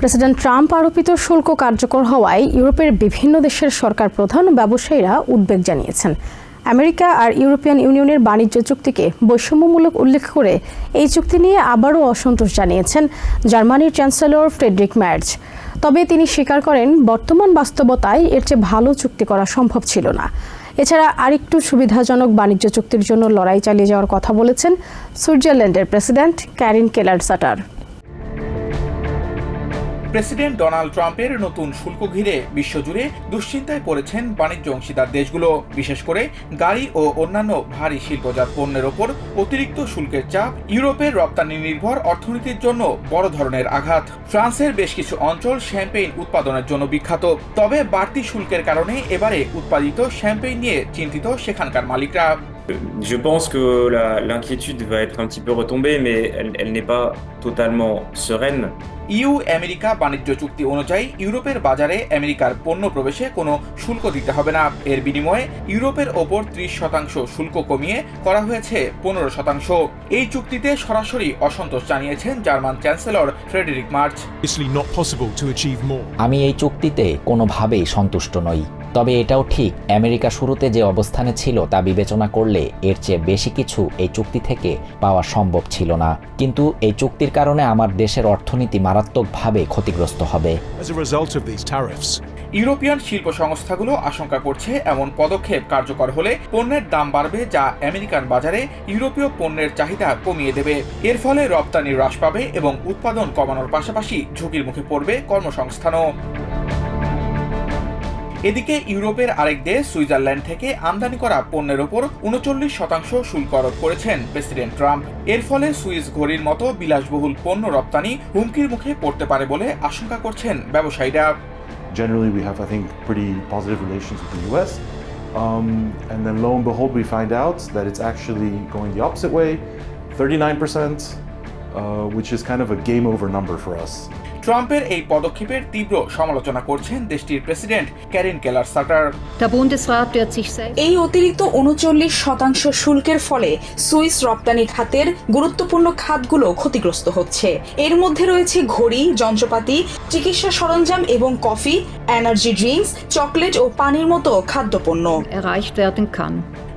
President Trump আরোপিত শুল্ক কার্যকর হওয়ায় ইউরোপের বিভিন্ন দেশের সরকার প্রধান ব্যবসায়ীরা উদ্বেগ জানিয়েছেন। আমেরিকা আর ইউরোপিয়ান ইউনিয়নের বাণিজ্য চুক্তিকে বৈষম্যমূলক উল্লেখ করে এই চুক্তি নিয়ে আবারও অসন্তোষ জানিয়েছেন জার্মানির চ্যান্সেলর ফ্রেডরিক ম্যার্জ তবে তিনি স্বীকার করেন, বর্তমান বাস্তবতায় এর চেয়ে ভালো চুক্তি করা সম্ভব ছিল না। এছাড়া আরেকটু সুবিধাজনক বাণিজ্য চুক্তির জন্য লড়াই চালিয়ে যাওয়ার কথা বলেছেন সুইজারল্যান্ডের president Karin Keller Sutter president Donald ট্রাম্পের নতুন শুল্ক ঘিরে বিশ্বজুড়ে দুশ্চিন্তায় পড়েছেন বাণিজ্য অংশীদার দেশগুলো। বিশেষ করে গাড়ি ও অন্যান্য ভারী শিল্পজাত পণ্যের ওপর অতিরিক্ত শুল্কের চাপ ইউরোপের রপ্তানি নির্ভর অর্থনীতির জন্য বড় ধরনের আঘাত। ফ্রান্সের বেশ কিছু অঞ্চল শ্যাম্পেইন উৎপাদনের জন্য বিখ্যাত। তবে বাড়তি শুল্কের কারণে এবারে উৎপাদিত শ্যাম্পেইন নিয়ে চিন্তিত সেখানকার মালিকরা। Je pense que l'inquiétude va être un petit peu retombée, mais elle, elle n'est pas totalement sereine. EU America বাণিজ্য চুক্তি অনুযায়ী ইউরোপের বাজারে আমেরিকার পণ্য প্রবেশে কোনো শুল্ক দিতে হবে না এর বিনিময়ে ইউরোপের ওপর ত্রিশ শতাংশ শুল্ক কমিয়ে করা হয়েছে পনেরো শতাংশ এই চুক্তিতে সরাসরি অসন্তোষ জানিয়েছেন German chancellor Friedrich Merz obviously not possible to achieve more. আমি এই চুক্তিতে কোনোভাবেই সন্তুষ্ট নই তবে এটাও ঠিক আমেরিকা শুরুতে যে অবস্থানে ছিল তা বিবেচনা করলে এর চেয়ে বেশি কিছু এই চুক্তি থেকে পাওয়া সম্ভব ছিল না। কিন্তু এই চুক্তির কারণে আমার দেশের অর্থনীতি মারাত্মকভাবে ক্ষতিগ্রস্ত হবে। ইউরোপিয়ান শিল্প সংস্থাগুলো আশঙ্কা করছে এমন পদক্ষেপ কার্যকর হলে পণ্যের দাম বাড়বে যা আমেরিকান বাজারে ইউরোপীয় পণ্যের চাহিদা কমিয়ে দেবে। এর ফলে রপ্তানি হ্রাস পাবে এবং উৎপাদন কমানোর পাশাপাশি ঝুঁকির মুখে পড়বে কর্মসংস্থানও। এদিকে ইউরোপের আরেক দেশ সুইজারল্যান্ড থেকে আমদানি করা পণ্যের ওপর উনচল্লিশ শতাংশ শুল্ক আরোপ করেছেন প্রেসিডেন্ট ট্রাম্প এর ফলে সুইস ঘড়ির মতো বিলাসবহুল পণ্য রপ্তানি হুমকির মুখে পড়তে পারে বলে আশঙ্কা করছেন ব্যবসায়ীরা generally we have, I think, pretty positive relations with the US. Um, and then lo and behold, we find out that it's actually going the opposite way 39%, uh, which is kind of a game over number for us. ট্রাম্পের এই পদক্ষেপের তীব্র সমালোচনা করছেন দেশটির president Karin Keller shutter এই অতিরিক্ত উনচল্লিশ শতাংশ শুল্কের ফলে সুইস রপ্তানি খাতের গুরুত্বপূর্ণ খাতগুলো ক্ষতিগ্রস্ত হচ্ছে। এর মধ্যে রয়েছে ঘড়ি যন্ত্রপাতি চিকিৎসা সরঞ্জাম এবং কফি এনার্জি ড্রিঙ্কস চকলেট ও পানির মতো খাদ্যপণ্য। Erreicht werden kann.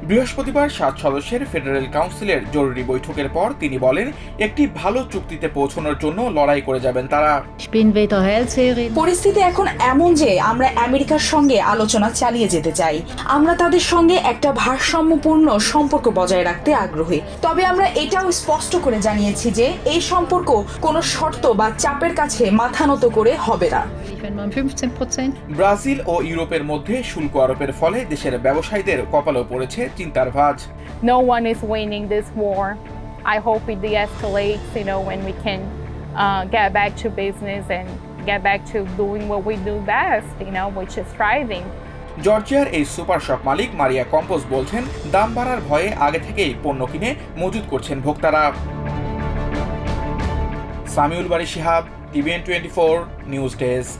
বৃহস্পতিবার সাত সদস্যের ফেডারেল কাউন্সিলের জরুরি বৈঠকের পর তিনি বলেন একটি ভালো চুক্তিতে পৌঁছানোর জন্য লড়াই করে যাবেন তারা। পরিস্থিতি এখন এমন যে আমরা আমেরিকার সঙ্গে আলোচনা চালিয়ে যেতে চাই। আমরা তাদের সঙ্গে একটা ভারসাম্যপূর্ণ সম্পর্ক বজায় রাখতে আগ্রহী। তবে আমরা এটাও স্পষ্ট করে জানিয়েছি যে এই সম্পর্ক কোনো শর্ত বা চাপের কাছে মাথা নত করে হবে না। Wenn man 15 Prozent. ব্রাজিল ও ইউরোপের মধ্যে শুল্ক আরোপের ফলে দেশের ব্যবসায়ীদের কপালেও পড়েছে চিন্তার ভাঁজ no one is winning this war. I hope it de-escalates, you know, when we can uh, get back to business and get back to doing what we do best, you know, which is thriving. জর্জিয়ার এই super shop মালিক Maria Campos বলছেন দাম বাড়ার ভয়ে আগে থেকেই পণ্য কিনে মজুত করছেন ভোক্তারা Samiul Bari Shihab TVN twenty four news desk